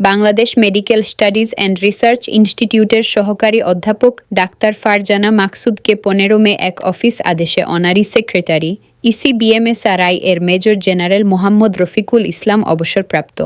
Bangladesh medical studies and research ইনস্টিটিউটের সহকারী অধ্যাপক ডাক্তার ফারজানা মাকসুদকে পনেরো মে এক অফিস আদেশে অনারি সেক্রেটারি, ইসি বিএমএসআরআই এর মেজর জেনারেল মোহাম্মদ রফিকুল ইসলাম অবসরপ্রাপ্ত।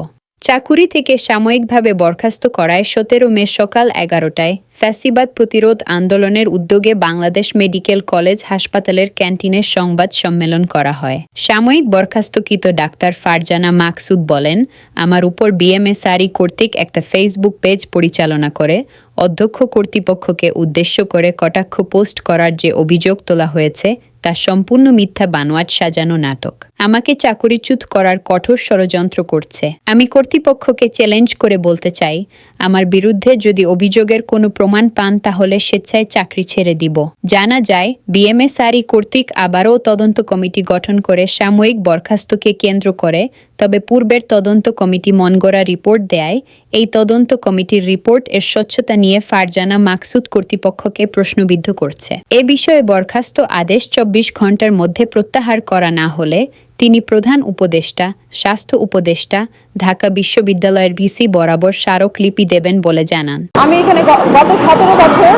চাকুরি থেকে সাময়িকভাবে বরখাস্ত করায় সতেরো মে সকাল এগারোটায় ফ্যাসিবাদ প্রতিরোধ আন্দোলনের উদ্যোগে বাংলাদেশ মেডিকেল কলেজ হাসপাতালের ক্যান্টিনে সংবাদ সম্মেলন করা হয়। সাময়িক বরখাস্তকৃত ডাক্তার ফারজানা মাকসুদ বলেন, আমার উপর বিএমএসআরই কর্তৃক একটা ফেসবুক পেজ পরিচালনা করে অধ্যক্ষ কর্তৃপক্ষকে উদ্দেশ্য করে কটাক্ষ পোস্ট করার যে অভিযোগ তোলা হয়েছে, তা সম্পূর্ণ মিথ্যা বানোয়াট সাজানো নাটক। আমাকে চাকরিচ্যুত করার কঠোর ষড়যন্ত্র করছে। আমি কর্তৃপক্ষকে চ্যালেঞ্জ করে বলতে চাই, আমার বিরুদ্ধে যদি অভিযোগের কোনো প্রমাণ পান তাহলে স্বেচ্ছায় চাকরি ছেড়ে দিব। জানা যায়, বিএমএসআরই কর্তৃক আবারও তদন্ত কমিটি গঠন করে সাময়িক বরখাস্তকে কেন্দ্র করে, তবে পূর্বের তদন্ত কমিটি মনগড়া রিপোর্ট দেয়, এই তদন্ত কমিটির রিপোর্ট এর স্বচ্ছতা নিয়ে ফারজানা মাকসুদ কর্তৃপক্ষকে প্রশ্নবিদ্ধ করছে। এ বিষয়ে বরখাস্ত আদেশ চব্বিশ ঘণ্টার মধ্যে প্রত্যাহার করা না হলে তিনি প্রধান উপদেষ্টা, স্বাস্থ্য উপদেষ্টা, ঢাকা বিশ্ববিদ্যালয়ের ভিসি বরাবর স্মারকলিপি দেবেন বলে জানান। আমি এখানে গত সতেরো বছর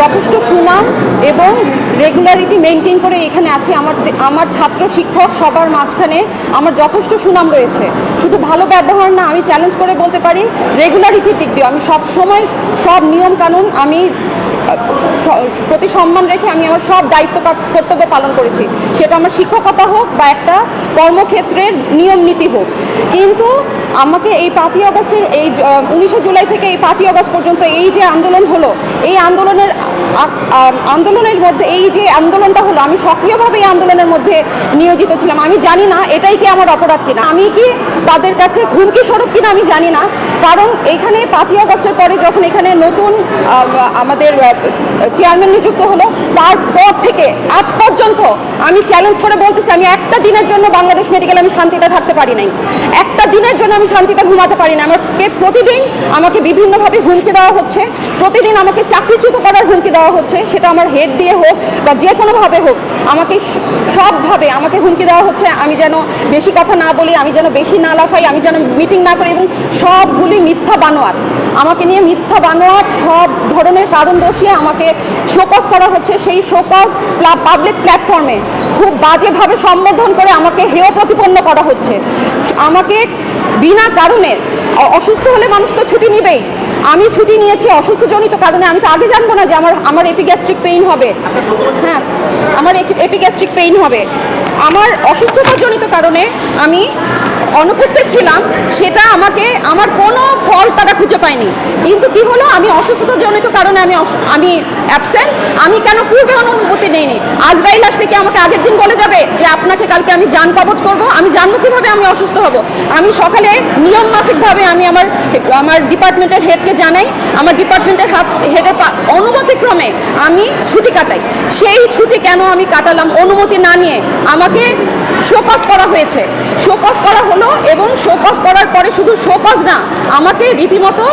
যথেষ্ট সুনাম এবং রেগুলারিটি মেনটেন করে এখানে আছি। আমার আমার ছাত্র শিক্ষক সবার মাঝখানে আমার যথেষ্ট সুনাম রয়েছে। শুধু ভালো ব্যবহার না, আমি চ্যালেঞ্জ করে বলতে পারি রেগুলারিটির দিক দিয়ে আমি সব সময় সব নিয়ম কানুন আমি প্রতি সম্মান রেখে আমি আমার সব দায়িত্ব কর্তব্য পালন করেছি। সেটা আমার শিক্ষকতা হোক বা একটা কর্মক্ষেত্রের নিয়ম নীতি হোক। কিন্তু আমাকে এই পাঁচই আগস্টের এই উনিশে জুলাই থেকে এই পাঁচই আগস্ট পর্যন্ত এই যে আন্দোলন হলো, এই আন্দোলনের আন্দোলনের মধ্যে, এই যে আন্দোলনটা হলো, আমি সক্রিয়ভাবে এই আন্দোলনের মধ্যে নিয়োজিত ছিলাম। আমি জানি না এটাই কি আমার অপরাধ কিনা। আমি কি তাদের কাছে হুমকি স্বরূপ কিনা আমি জানি না। কারণ এখানে পাঁচই আগস্টের পরে যখন এখানে নতুন আমাদের চেয়ারম্যান নিযুক্ত হলো, তারপর থেকে, আজ পর্যন্ত আমি চ্যালেঞ্জ করে বলতেছি, আমি একটা দিনের জন্য বাংলাদেশ মেডিকেল আমি শান্তিতে থাকতে পারি নাই। একটা দিনের জন্য আমি শান্তিতে ঘুমাতে পারি না আমাকে প্রতিদিন আমাকে বিভিন্নভাবে হুমকি দেওয়া হচ্ছে। প্রতিদিন আমাকে চাকরিচ্যুত করার হুমকি দেওয়া হচ্ছে। সেটা আমার হেড দিয়ে হোক বা যে কোনোভাবে হোক, আমাকে সবভাবে আমাকে হুমকি দেওয়া হচ্ছে। আমি যেন বেশি কথা না বলি, আমি যেন বেশি না লাফাই, আমি যেন মিটিং না করি এবং সবগুলি মিথ্যা বানোয়াট। আমাকে নিয়ে মিথ্যা বানোয়াট সব ধরনের কারণ দোষিয়ে আমাকে শোকজ করা হচ্ছে। সেই শোকজ পাবলিক প্ল্যাটফর্মে খুব বাজেভাবে সম্বোধন করে আমাকে হেয় প্রতিপন্ন করা হচ্ছে। আমাকে বিনা কারণে অসুস্থ হলে মানুষ তো ছুটি নিবেই। আমি ছুটি নিয়েছি অসুস্থজনিত কারণে, আমি তো আগে জানব না যে আমার আমার এপিগ্যাস্ট্রিক পেইন হবে। হ্যাঁ আমার এপিগ্যাস্ট্রিক পেইন হবে। আমার অসুস্থতাজনিত কারণে আমি অনুপস্থিত ছিলাম, সেটা আমাকে, আমার কোনো ফল তারা খুঁজে পায়নি। কিন্তু কি হলো? আমি অসুস্থতাজনিত কারণে আমি আমি অ্যাবসেন্ট আমি কেন পূর্বে অনুমতি নেইনি? আজরাইল আসলে কি আমাকে আগের বলে যাবে যে আপনাকে কালকে আমি যান কবচ করব, আমি জানব কীভাবে আমি অসুস্থ হব। আমি সকালে নিয়ম মাফিকভাবে আমি আমার আমার ডিপার্টমেন্টের হেডকে জানাই, আমার ডিপার্টমেন্টের হাত, হেডের অনুমতিক্রমে আমি ছুটি কাটাই। সেই ছুটি কেন আমি কাটালাম অনুমতি না নিয়ে আমাকে শোকজ করা হয়েছে। শোকজ করা হলো এবং শোকজ করার পরে শুধু শোকজ না, আমাকে রীতিমতো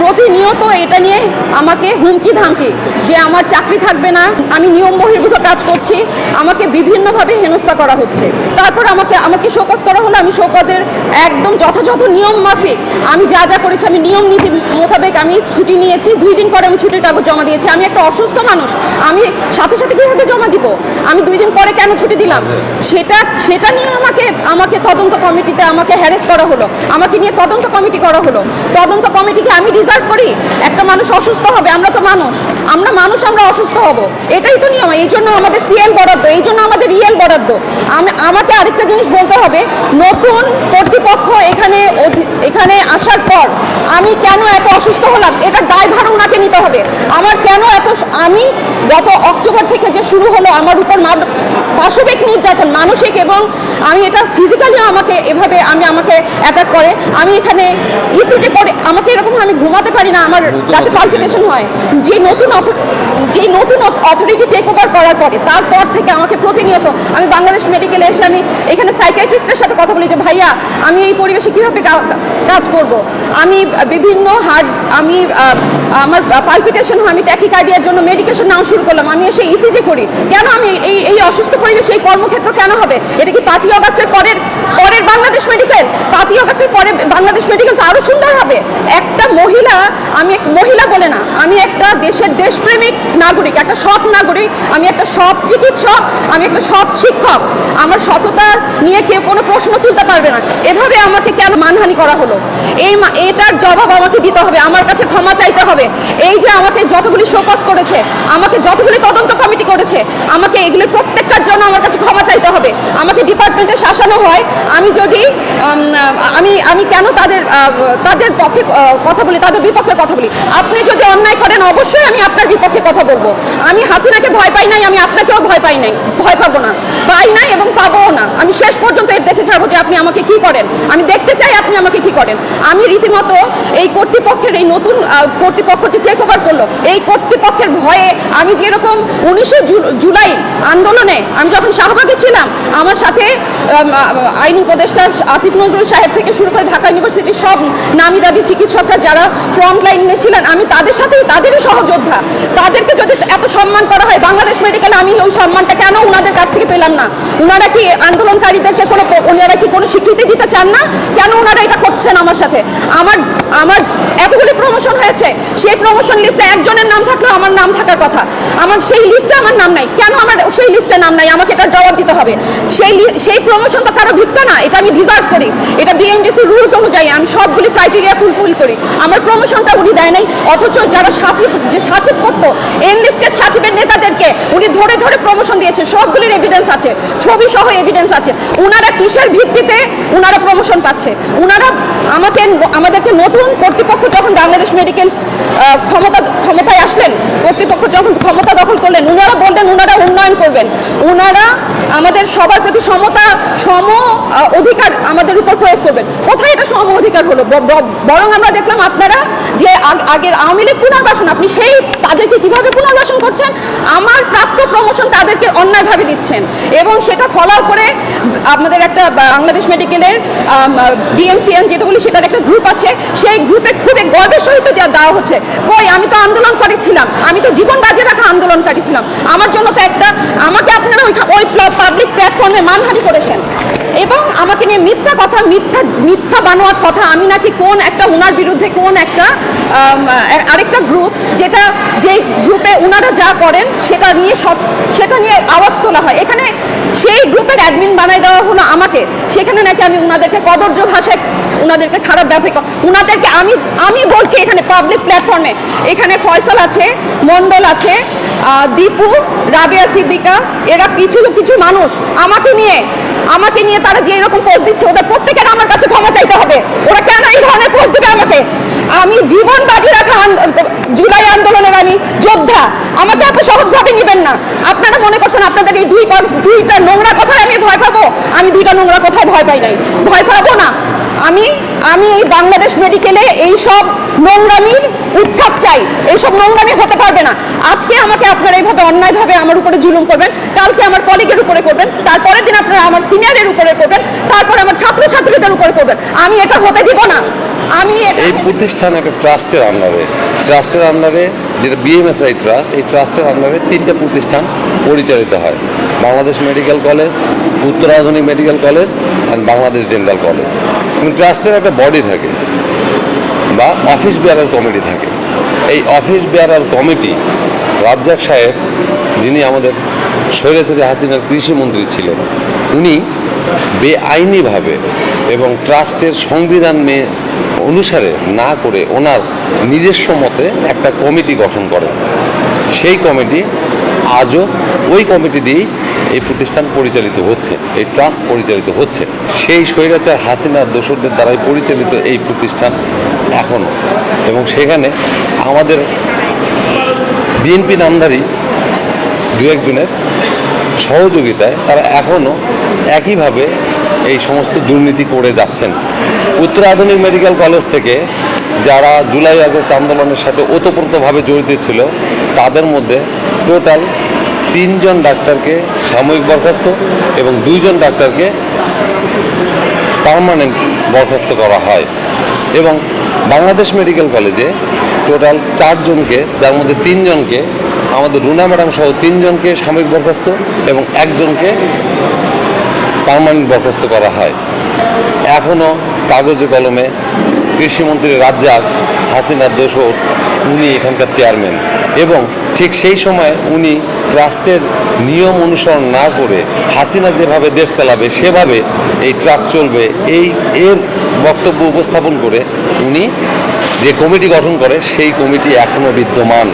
প্রতিনিয়ত এটা নিয়ে আমাকে হুমকি ধামকি যে আমার চাকরি থাকবে না, আমি নিয়ম বহির্ভূত কাজ করছি, আমাকে বিভিন্নভাবে হেনস্থা করা হচ্ছে। তারপর আমাকে আমাকে শোকজ করা হলো আমি শোকজের একদম যথাযথ নিয়ম মাফিক। আমি যা যা করেছি আমি নিয়ম নীতি মোতাবেক আমি ছুটি নিয়েছি। দুই দিন পরে আমি ছুটির কাগজ জমা দিয়েছি। আমি একটা অসুস্থ মানুষ। আমি সাথে সাথে কীভাবে জমা দিব? আমি দুই দিন পরে কেন ছুটি দিলাম? সেটা সেটা নিয়ে আমাকে আমাকে তদন্ত কমিটিতে আমাকে হ্যারেস করা হলো। আমাকে নিয়ে তদন্ত কমিটি করা হলো। তদন্ত কমিটিকে আমি ডিজার্ভ করি। একটা মানুষ অসুস্থ হবে আমরা তো মানুষ। আমরা মানুষ আমরা অসুস্থ হব। এটাই তো নিয়ম। এই জন্য আমাদের সিএল বরাদ্দ এই জন্য আমাদের ইএল বরাদ্দ। আমি আমাকে আরেকটা জিনিস বলতে হবে। নতুন কর্তৃপক্ষ এখানে এখানে আসার পর আমি কেন এত অসুস্থ হলাম? এটা দায়ভার ওনাকে নিতে হবে। আমার কেন এত আমি গত অক্টোবর থেকে যে শুরু হলো আমার উপর পাশবিক নির্যাতন, মানসিক এবং আমি এটা ফিজিক্যালিও আমাকে এভাবে আমি আমাকে অ্যাটাক আমি এখানে ইসিজি করে আমাকে এরকম আমি ঘুমাতে পারি না আমার রাতে পালপিটেশন হয়। যে নতুন যে নতুন অথরিটি টেক ওভার করার পরে তারপর থেকে আমাকে প্রতিনিয়ত আমি বাংলাদেশ মেডিকেলে এসে আমি এখানে সাইকিয়াট্রিস্টের সাথে কথা বলি যে ভাইয়া আমি এই পরিবেশে কীভাবে কাজ করব? আমি বিভিন্ন হার্ট আমি আমার পালপিটেশন হয় আমি ট্যাকিকার্ডিয়ার জন্য মেডিকেশন নাও শুরু করলাম। আমি এসে ইসিজি করি। কেন আমি এই এই অসুস্থ পরিবেশে এই কর্মক্ষেত্র কেন হবে? এটা কি পাঁচই অগাস্টের পরের পরের বাংলাদেশ মেডিকেল পাঁচই অগাস্টের পরে বাংলাদেশ মেডিকেল তো আরও সুন্দর হবে। একটা মহিলা, আমি মহিলা বলে না, আমি একটা দেশের দেশপ্রেমিক নাগরিক, একটা সৎ নাগরিক, আমি একটা সৎ চিকিৎসক, আমি একটা সৎ শিক্ষক। আমার সততা নিয়ে কেউ কোনো প্রশ্ন তুলতে পারবে না। এভাবে আমাকে কেন মানহানি করা হলো? এই এটার জবাব আমাকে দিতে হবে, আমার কাছে ক্ষমা চাইতে হবে। এই যে আমাকে যতগুলি শোকস করেছে, আমাকে যতগুলি তদন্ত কমিটি করেছে, আমাকে এগুলির প্রত্যেকটার জন্য আমার কাছে ক্ষমা চাইতে হবে। আমাকে ডিপার্টমেন্টে শাসানো হয়, আমি যদি আমি আমি কেন তাদের তাদের পক্ষে কথা বলি, তাদের বিপক্ষে কথা বলি? আপনি যদি অন্যায় করেন, অবশ্যই আমি আপনার বিপক্ষে কথা বলব। আমি হাসিনাকে ভয় পাই নাই, আমি আপনাকেও ভয় পাই নাই, ভয় পাবো না। পাই নাই এবং পাবো না। আমি শেষ পর্যন্ত দেখে ছাড়বো যে আপনি আমাকে কি করেন। আমি দেখতে চাই আপনি আমাকে কি করেন। আমি রীতিমতো নতুন কর্তৃপক্ষ যে টেক ওভার করল, এই কর্তৃপক্ষের ভয়ে আমি যেরকম উনিশে জুলাই আন্দোলনে আমি যখন শাহবাগে ছিলাম, আমার সাথে আইন উপদেষ্টা আসিফ নজরুল সাহেব থেকে শুরু করে ঢাকা ইউনিভার্সিটির সব নামি দাবি চিকিৎসকরা যারা ফ্রন্ট লাইনে ছিলেন, আমি তাদের সাথেই, তাদেরই সহযোদ্ধা। তাদেরকে যদি এত সম্মান করা হয়, বাংলাদেশ মেডিকেলে আমি ওই সম্মানটা কেন ওনাদের কাছ থেকে পেলাম না? ওনারা কি আন্দোলনকারীদেরকে কোনো ওনারা কি কোনো স্বীকৃতি দিতে চান না? কেন ওনারা এটা করছেন আমার সাথে? আমার আমার এতগুলি প্রমোশন হয়েছে, সেই প্রমোশন লিস্টে একজনের নাম থাকলেও আমার নাম থাকার কথা। আমার সেই লিস্টে আমার নাম নাই। কেন আমার সেই লিস্টে নাম নাই? আমাকে এটার জবাব দিতে হবে। সেই সেই প্রমোশন তো কারও ভিত্তা না, এটা আমি ডিজার্ভ করি। এটা বিএমডিসি রুলস অনুযায়ী আমি সবগুলি ক্রাইটেরিয়া ফুলফিল করি। আমার প্রমোশনটা উনি দেয় নাই, অথচ যারা সাচিব যে সাচিব করতো এনলিস্টেড সাচিবের নেতাদেরকে উনি ধরে ধরে প্রমোশন দিয়েছে। সবগুলির এভিডেন্স আছে ছবি সহ এভিডেন্স আছে। উনারা কিসের ভিত্তিতে উনারা প্রমোশন পাচ্ছে? উনারা আমাকে, আমাদেরকে নতুন কর্তৃপক্ষ যখন বাংলাদেশ মেডিকেল ক্ষমতা, ক্ষমতায় আসলেন, কর্তৃপক্ষ যখন ক্ষমতা দখল করলেন, উনারা বললেন, উনারা উন্নয়ন করবেন। উনারা আমাদের সবার প্রতি সমতা, সম অধিকার আমাদের উপর প্রয়োগ করবেন। কোথায় এটা সম অধিকার হলো? বরং আমরা দেখলাম আপনারা যে আগ- আগের আওয়ামী লীগ পুনর্বাসন, আপনি সেই তাদেরকে কীভাবে পুনর্বাসন করছেন, আমার প্রাপ্ত প্রমোশন তাদেরকে অন্যায়ভাবে দিচ্ছেন। এবং সেটা ফলো করে আমাদের একটা বাংলাদেশ মেডিকেলের বিএমসিএন যেটা বলি সেটার একটা গ্রুপ আছে, সেই গ্রুপে খুবই গর্বের সহিত দেওয়া- দেওয়া হচ্ছে, কই, আমি তো আন্দোলন করেছিলাম, আমি তো জীবন বাজে রাখা আন্দোলনকারী ছিলাম আমার জন্য তো একটা, আমাকে আপনারা ওই পাবলিক প্ল্যাটফর্মে মানহানি করেছেন। এবং আমাকে নিয়ে মিথ্যা কথা মিথ্যা মিথ্যা বানোয়ার কথা, আমি নাকি কোন একটা উনার বিরুদ্ধে কোন একটা আরেকটা গ্রুপ যেটা যে গ্রুপে উনারা যা করেন, সেটা নিয়ে সব- সেটা নিয়ে আওয়াজ তোলা হয়। এখানে সেই গ্রুপের অ্যাডমিন বানাই দেওয়া হলো আমাকে। সেখানে নাকি আমি উনাদেরকে কদর্য ভাষায়, উনাদেরকে খারাপ ব্যবহার ক- উনাদেরকে আমি আমি বলছি এখানে পাবলিক প্ল্যাটফর্মে এখানে ফয়সাল আছে মন্ডল আছে দীপু, রাবিয়া সিদ্দিকা, এরা কিছু কিছু মানুষ। আমাকে নিয়ে আমাকে নিয়ে তারা যে এরকম পোস্ট দিচ্ছে, ওদের প্রত্যেকের আমার কাছে ক্ষমা চাইতে হবে। ওরা কেন এই ধরনের পোস্ট দেবে আমাকে? আমি জীবন বাজি রাখা জুলাই আন্দোলনের আমি যোদ্ধা। আমাকে এত সহজভাবে নেবেন না। আপনারা মনে করছেন আপনাদের এই দুই দুইটা নোংরা কথায় আমি ভয় পাবো? আমি দুইটা নোংরা কথায় ভয় পাই নাই। ভয় পাবো না। আমি আমি এই বাংলাদেশ মেডিকেলে এই সব নোংরামির উৎখাত চাই। এইসব নোংরামি হতে পারবে না। আজকে আমাকে আপনারা এইভাবে অন্যায়ভাবে আমার উপরে জুলুম করবেন। কালকে আমার কলিগের উপরে করবেন। আপনারা আমার সিনিয়রের উপরে করবেন, তারপরে আমার ছাত্রছাত্রীদের উপরে করবেন। আমি এটা হতে দিব না। আমি এই প্রতিষ্ঠান একটা ট্রাস্টের আন্ডারে। ট্রাস্টের আন্ডারে যেটা বিএমএসআই ট্রাস্ট এই ট্রাস্টের আন্ডারে তিনটা প্রতিষ্ঠান পরিচালিত হয়। বাংলাদেশ মেডিকেল কলেজ উত্তর আধুনিক medical college and Bangladesh dental college. ট্রাস্টের একটা বডি থাকে, বা অফিস বেয়ারার কমিটি থাকে। এই অফিস বেয়ারার কমিটি রাজ্জাক সাহেব, যিনি আমাদের স্বৈরাচারী হাসিনার কৃষিমন্ত্রী ছিলেন। উনি বেআইনিভাবে এবং ট্রাস্টের সংবিধান মে অনুসারে না করে ওনার নিজস্ব মতে একটা কমিটি গঠন করেন। সেই কমিটি আজও ওই কমিটি দিয়েই এই প্রতিষ্ঠান পরিচালিত হচ্ছে, এই ট্রাস্ট পরিচালিত হচ্ছে। সেই স্বৈরাচার হাসিনার দোসরদের দ্বারাই পরিচালিত এই প্রতিষ্ঠান এখনও। এবং সেখানে আমাদের বিএনপি নামধারী দু একজনের সহযোগিতায় তারা এখনও একইভাবে এই সমস্ত দুর্নীতি করে যাচ্ছেন। উত্তর আধুনিক মেডিকেল কলেজ থেকে যারা জুলাই, আগস্ট আন্দোলনের সাথে ওতপ্রোতভাবে জড়িত ছিল, তাদের মধ্যে টোটাল তিনজন ডাক্তারকে সাময়িক বরখাস্ত এবং দুইজন ডাক্তারকে পারমানেন্ট বরখাস্ত করা হয় এবং বাংলাদেশ মেডিকেল কলেজে টোটাল চারজনকে, যার মধ্যে তিনজনকে, আমাদের রুনা ম্যাডাম সহ তিনজনকে সাময়িক বরখাস্ত এবং একজনকে পারমানেন্ট বরখাস্ত করা হয়। এখনও কাগজে কলমে কৃষিমন্ত্রী রাজ্জাক হাসিনা দোসর উনি এখানকার চেয়ারম্যান এবং ঠিক সেই সময় উনি ট্রাস্টের নিয়ম অনুসরণ না করে হাসিনা যেভাবে দেশ চালাবে, সেভাবে এই ট্রাক চলবে, এই এর বক্তব্য উপস্থাপন করে উনি যে কমিটি গঠন করে, সেই কমিটি এখনও বিদ্যমান।